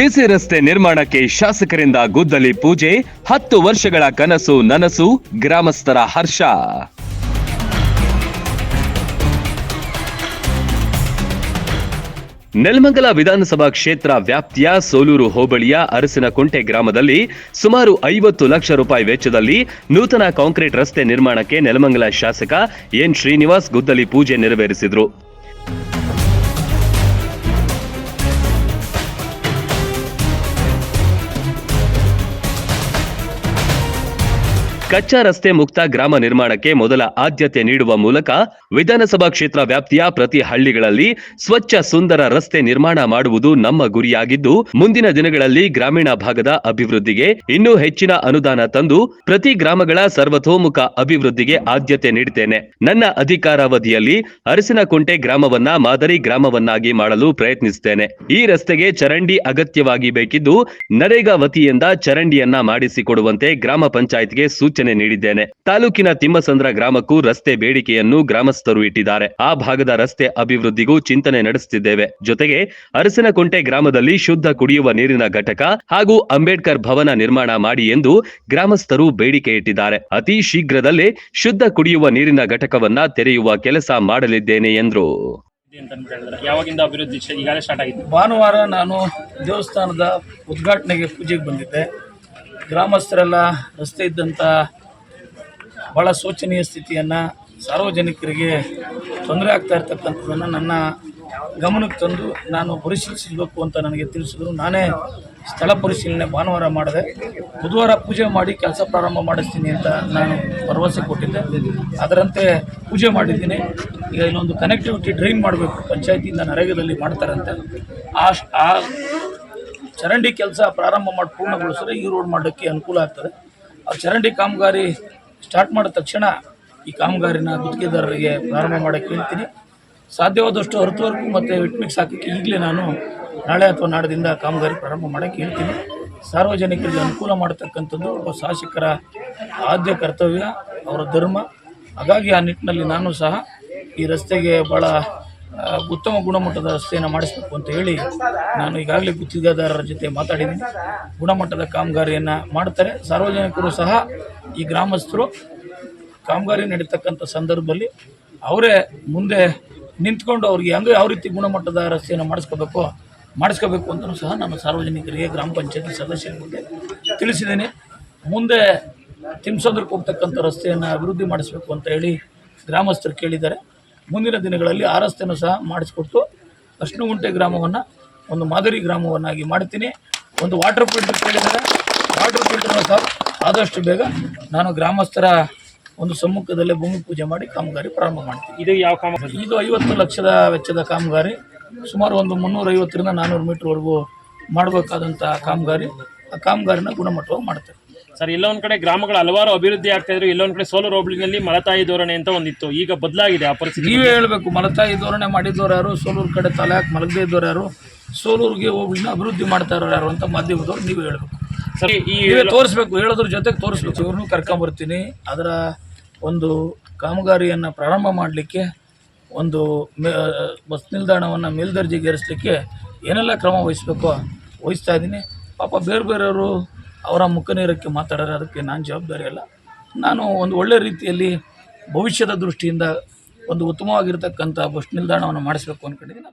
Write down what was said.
CC ರಸ್ತೆ ನಿರ್ಮಾಣಕ್ಕೆ ಶಾಸಕರಿಂದ ಗುದ್ದಲಿ ಪೂಜೆ, ಹತ್ತು ವರ್ಷಗಳ ಕನಸು ನನಸು, ಗ್ರಾಮಸ್ಥರ ಹರ್ಷ. ನೆಲಮಂಗಲ ವಿಧಾನಸಭಾ ಕ್ಷೇತ್ರ ವ್ಯಾಪ್ತಿಯ ಸೋಲೂರು ಹೋಬಳಿಯ ಅರಸಿನಕುಂಟೆ ಗ್ರಾಮದಲ್ಲಿ ಸುಮಾರು ಐವತ್ತು ಲಕ್ಷ ರೂಪಾಯಿ ವೆಚ್ಚದಲ್ಲಿ ನೂತನ ಕಾಂಕ್ರೀಟ್ ರಸ್ತೆ ನಿರ್ಮಾಣಕ್ಕೆ ನೆಲಮಂಗಲ ಶಾಸಕ ಎನ್ ಶ್ರೀನಿವಾಸ್ ಗುದ್ದಲಿ ಪೂಜೆ ನೆರವೇರಿಸಿದರು. ಕಚ್ಚಾ ರಸ್ತೆ ಮುಕ್ತ ಗ್ರಾಮ ನಿರ್ಮಾಣಕ್ಕೆ ಮೊದಲ ಆದ್ಯತೆ ನೀಡುವ ಮೂಲಕ ವಿಧಾನಸಭಾ ಕ್ಷೇತ್ರ ವ್ಯಾಪ್ತಿಯ ಪ್ರತಿ ಹಳ್ಳಿಗಳಲ್ಲಿ ಸ್ವಚ್ಛ ಸುಂದರ ರಸ್ತೆ ನಿರ್ಮಾಣ ಮಾಡುವುದು ನಮ್ಮ ಗುರಿಯಾಗಿದ್ದು, ಮುಂದಿನ ದಿನಗಳಲ್ಲಿ ಗ್ರಾಮೀಣ ಭಾಗದ ಅಭಿವೃದ್ಧಿಗೆ ಇನ್ನೂ ಹೆಚ್ಚಿನ ಅನುದಾನ ತಂದು ಪ್ರತಿ ಗ್ರಾಮಗಳ ಸರ್ವತೋಮುಖ ಅಭಿವೃದ್ಧಿಗೆ ಆದ್ಯತೆ ನೀಡುತ್ತೇನೆ ನನ್ನ ಅಧಿಕಾರಾವಧಿಯಲ್ಲಿ ಅರಸಿನಕುಂಟೆ ಗ್ರಾಮವನ್ನ ಮಾದರಿ ಗ್ರಾಮವನ್ನಾಗಿ ಮಾಡಲು ಪ್ರಯತ್ನಿಸುತ್ತೇನೆ ಈ ರಸ್ತೆಗೆ ಚರಂಡಿ ಅಗತ್ಯವಾಗಿ ಬೇಕಿದ್ದು, ನರೇಗಾ ವತಿಯಿಂದ ಚರಂಡಿಯನ್ನ ಮಾಡಿಸಿಕೊಡುವಂತೆ ಗ್ರಾಮ ಪಂಚಾಯತ್ಗೆ ಸೂಚನೆ ನೀಡಿದ್ದೇನೆ. ತಾಲೂಕಿನ ತಿಮ್ಮಸಂದ್ರ ಗ್ರಾಮಕ್ಕೂ ರಸ್ತೆ ಬೇಡಿಕೆಯನ್ನು ಗ್ರಾಮಸ್ಥರು ಇಟ್ಟಿದ್ದಾರೆ. ಆ ಭಾಗದ ರಸ್ತೆ ಅಭಿವೃದ್ಧಿಗೂ ಚಿಂತನೆ ನಡೆಸುತ್ತಿದ್ದೇವೆ. ಜೊತೆಗೆ ಅರಸಿನಕುಂಟೆ ಗ್ರಾಮದಲ್ಲಿ ಶುದ್ಧ ಕುಡಿಯುವ ನೀರಿನ ಘಟಕ ಹಾಗೂ ಅಂಬೇಡ್ಕರ್ ಭವನ ನಿರ್ಮಾಣ ಮಾಡಿ ಎಂದು ಗ್ರಾಮಸ್ಥರು ಬೇಡಿಕೆ ಇಟ್ಟಿದ್ದಾರೆ. ಅತಿ ಶೀಘ್ರದಲ್ಲೇ ಶುದ್ಧ ಕುಡಿಯುವ ನೀರಿನ ಘಟಕವನ್ನ ತೆರೆಯುವ ಕೆಲಸ ಮಾಡಲಿದ್ದೇನೆ ಎಂದರು. ಯಾವಾಗಿಂದ ಅಭಿವೃದ್ಧಿ ಈಗಾಗಲೇ ಸ್ಟಾರ್ಟ್ ಆಗಿದೆ ಭಾನುವಾರ ನಾನು ದೇವಸ್ಥಾನದ ಉದ್ಘಾಟನೆಗೆ ಪೂಜೆಗೆ ಬಂದಿದ್ದೆ. ಗ್ರಾಮಸ್ಥರೆಲ್ಲ ರಸ್ತೆ ಇದ್ದಂಥ ಭಾಳ ಶೋಚನೀಯ ಸ್ಥಿತಿಯನ್ನು ಸಾರ್ವಜನಿಕರಿಗೆ ತೊಂದರೆ ಆಗ್ತಾ ಇರ್ತಕ್ಕಂಥದ್ದನ್ನು ನನ್ನ ಗಮನಕ್ಕೆ ತಂದು ನಾನು ಪರಿಶೀಲಿಸಬೇಕು ಅಂತ ನನಗೆ ತಿಳಿಸಿದ್ರು. ನಾನೇ ಸ್ಥಳ ಪರಿಶೀಲನೆ ಭಾನುವಾರ ಮಾಡಿದೆ. ಬುಧವಾರ ಪೂಜೆ ಮಾಡಿ ಕೆಲಸ ಪ್ರಾರಂಭ ಮಾಡಿಸ್ತೀನಿ ಅಂತ ನಾನು ಭರವಸೆ ಕೊಟ್ಟಿದ್ದೆ. ಅದರಂತೆ ಪೂಜೆ ಮಾಡಿದ್ದೀನಿ. ಈಗ ಇಲ್ಲೊಂದು ಕನೆಕ್ಟಿವಿಟಿ ಡ್ರೈನ್ ಮಾಡಬೇಕು. ಪಂಚಾಯತಿಯಿಂದ ನರೇಗದಲ್ಲಿ ಮಾಡ್ತಾರಂತೆ. ಆ ಆ ಚರಂಡಿ ಕೆಲಸ ಪ್ರಾರಂಭ ಮಾಡಿ ಪೂರ್ಣಗೊಳಿಸಿದ್ರೆ ಈ ರೋಡ್ ಮಾಡೋಕ್ಕೆ ಅನುಕೂಲ ಆಗ್ತದೆ. ಆ ಚರಂಡಿ ಕಾಮಗಾರಿ ಸ್ಟಾರ್ಟ್ ಮಾಡಿದ ತಕ್ಷಣ ಈ ಕಾಮಗಾರಿನ ಗುತ್ತಿಗೆದಾರರಿಗೆ ಪ್ರಾರಂಭ ಮಾಡೋಕ್ಕೆ ಹೇಳ್ತೀನಿ. ಸಾಧ್ಯವಾದಷ್ಟು ಹೊರತುವರೆಗೂ ಮತ್ತು ವಿಟ್ಮಿಕ್ಸ್ ಹಾಕಕ್ಕೆ ಈಗಲೇ ನಾನು ನಾಳೆ ಅಥವಾ ನಾಡದಿಂದ ಕಾಮಗಾರಿ ಪ್ರಾರಂಭ ಮಾಡೋಕ್ಕೆ ಹೇಳ್ತೀನಿ. ಸಾರ್ವಜನಿಕರಿಗೆ ಅನುಕೂಲ ಮಾಡತಕ್ಕಂಥದ್ದು ಒಬ್ಬ ಶಾಸಕರ ಆದ್ಯ ಕರ್ತವ್ಯ, ಅವರ ಧರ್ಮ. ಹಾಗಾಗಿ ಆ ನಿಟ್ಟಿನಲ್ಲಿ ನಾನು ಸಹ ಈ ರಸ್ತೆಗೆ ಭಾಳ ಉತ್ತಮ ಗುಣಮಟ್ಟದ ರಸ್ತೆಯನ್ನು ಮಾಡಿಸಬೇಕು ಅಂತ ಹೇಳಿ ನಾನು ಈಗಾಗಲೇ ಗುತ್ತಿಗೆದಾರರ ಜೊತೆ ಮಾತಾಡಿದ್ದೀನಿ. ಗುಣಮಟ್ಟದ ಕಾಮಗಾರಿಯನ್ನು ಮಾಡ್ತಾರೆ ಸಾರ್ವಜನಿಕರು ಸಹ ಈ ಗ್ರಾಮಸ್ಥರು ಕಾಮಗಾರಿ ನಡೀತಕ್ಕಂಥ ಸಂದರ್ಭದಲ್ಲಿ ಅವರೇ ಮುಂದೆ ನಿಂತ್ಕೊಂಡು ಅವ್ರಿಗೆ ಹೆಂಗೆ ಯಾವ ರೀತಿ ಗುಣಮಟ್ಟದ ರಸ್ತೆಯನ್ನು ಮಾಡಿಸ್ಕೋಬೇಕು ಮಾಡಿಸ್ಕೋಬೇಕು ಅಂತಲೂ ಸಹ ನಮ್ಮ ಸಾರ್ವಜನಿಕರಿಗೆ ಗ್ರಾಮ ಪಂಚಾಯತಿ ಸದಸ್ಯರ ಮುಂದೆ ತಿಳಿಸಿದ್ದೀನಿ. ಮುಂದೆ ತಿಮ್ಸಂದ್ರಕ್ಕೆ ಹೋಗ್ತಕ್ಕಂಥ ರಸ್ತೆಯನ್ನು ಅಭಿವೃದ್ಧಿ ಮಾಡಿಸ್ಬೇಕು ಅಂತ ಹೇಳಿ ಗ್ರಾಮಸ್ಥರು ಕೇಳಿದ್ದಾರೆ. ಮುಂದಿನ ದಿನಗಳಲ್ಲಿ ಆ ರಸ್ತೆನೂ ಸಹ ಮಾಡಿಸ್ಕೊಟ್ಟು ಅಷ್ಟುಗುಂಟೆ ಗ್ರಾಮವನ್ನು ಒಂದು ಮಾದರಿ ಗ್ರಾಮವನ್ನಾಗಿ ಮಾಡ್ತೀನಿ ಒಂದು ವಾಟರ್ ಫಿಲ್ಟರ್ ಕೇಳಿದರೆ ವಾಟರ್ ಫಿಲ್ಟರ್ನ ಸಹ ಆದಷ್ಟು ಬೇಗ ನಾನು ಗ್ರಾಮಸ್ಥರ ಒಂದು ಸಮ್ಮುಖದಲ್ಲೇ ಭೂಮಿ ಪೂಜೆ ಮಾಡಿ ಕಾಮಗಾರಿ ಪ್ರಾರಂಭ ಮಾಡ್ತೀನಿ. ಇದು ಯಾವ ಕಾಮಗಾರಿ ಇದು ಐವತ್ತು ಲಕ್ಷದ ವೆಚ್ಚದ ಕಾಮಗಾರಿ. ಸುಮಾರು ಒಂದು ಮುನ್ನೂರೈವತ್ತರಿಂದ ನಾನ್ನೂರು ಮೀಟ್ರ್ವರೆಗೂ ಮಾಡಬೇಕಾದಂಥ ಕಾಮಗಾರಿ. ಆ ಕಾಮಗಾರಿನ ಗುಣಮಟ್ಟವಾಗಿ ಮಾಡ್ತೇವೆ ಸರ್ ಇಲ್ಲೊಂದ್ ಕಡೆ ಗ್ರಾಮಗಳ ಹಲವಾರು ಅಭಿವೃದ್ಧಿ ಆಗ್ತಾ ಇದ್ರು ಎಲ್ಲೊಂದ್ ಕಡೆ ಸೋಲರ್ ಹೋಬಳಿನಲ್ಲಿ ಮಲತಾಯಿ ಧೋರಣೆ ಅಂತ ಒಂದಿತ್ತು. ಈಗ ಬದಲಾಗಿದೆ ಆ ಪರಿಸ್ಥಿತಿ. ನೀವೇ ಹೇಳಬೇಕು ಮಲತಾಯಿ ಧೋರಣೆ ಮಾಡಿದ್ದವ್ರು ಯಾರು? ಸೋಲೂರು ಕಡೆ ತಲೆ ಹಾಕಿ ಮಲಗದೇ ಇದ್ದವ್ರು ಯಾರು? ಸೋಲೂರಿಗೆ ಹೋಗ್ಲಿನ ಅಭಿವೃದ್ಧಿ ಮಾಡ್ತಾ ಇರೋರು ಯಾರು ಅಂತ ಮಾಧ್ಯಮದವ್ರು ನೀವೇ ಹೇಳಬೇಕು. ಸರಿ ಈ ನೀವೇ ತೋರಿಸ್ಬೇಕು ಹೇಳೋದ್ರ ಜೊತೆಗೆ ತೋರಿಸ್ಬೇಕು. ಇವ್ರನ್ನೂ ಕರ್ಕೊಂಬರ್ತೀನಿ ಅದರ ಒಂದು ಕಾಮಗಾರಿಯನ್ನು ಪ್ರಾರಂಭ ಮಾಡಲಿಕ್ಕೆ ಒಂದು ಮೇ ಬಸ್ ನಿಲ್ದಾಣವನ್ನು ಮೇಲ್ದರ್ಜೆಗೇರಿಸಲಿಕ್ಕೆ ಏನೆಲ್ಲ ಕ್ರಮ ವಹಿಸಬೇಕೋ ವಹಿಸ್ತಾ ಇದ್ದೀನಿ. ಪಾಪ ಬೇರೆ ಬೇರೆಯವರು ಅವರ ಮುಖನೇರಕ್ಕೆ ಮಾತಾಡೋರು, ಅದಕ್ಕೆ ನಾನು ಜವಾಬ್ದಾರಿ ಅಲ್ಲ. ನಾನು ಒಂದು ಒಳ್ಳೆ ರೀತಿಯಲ್ಲಿ ಭವಿಷ್ಯದ ದೃಷ್ಟಿಯಿಂದ ಒಂದು ಉತ್ತಮವಾಗಿರ್ತಕ್ಕಂಥ ಬಸ್ ನಿಲ್ದಾಣವನ್ನು ಮಾಡಿಸ್ಬೇಕು ಅಂದ್ಕೊಂಡಿದ್ದೀನಿ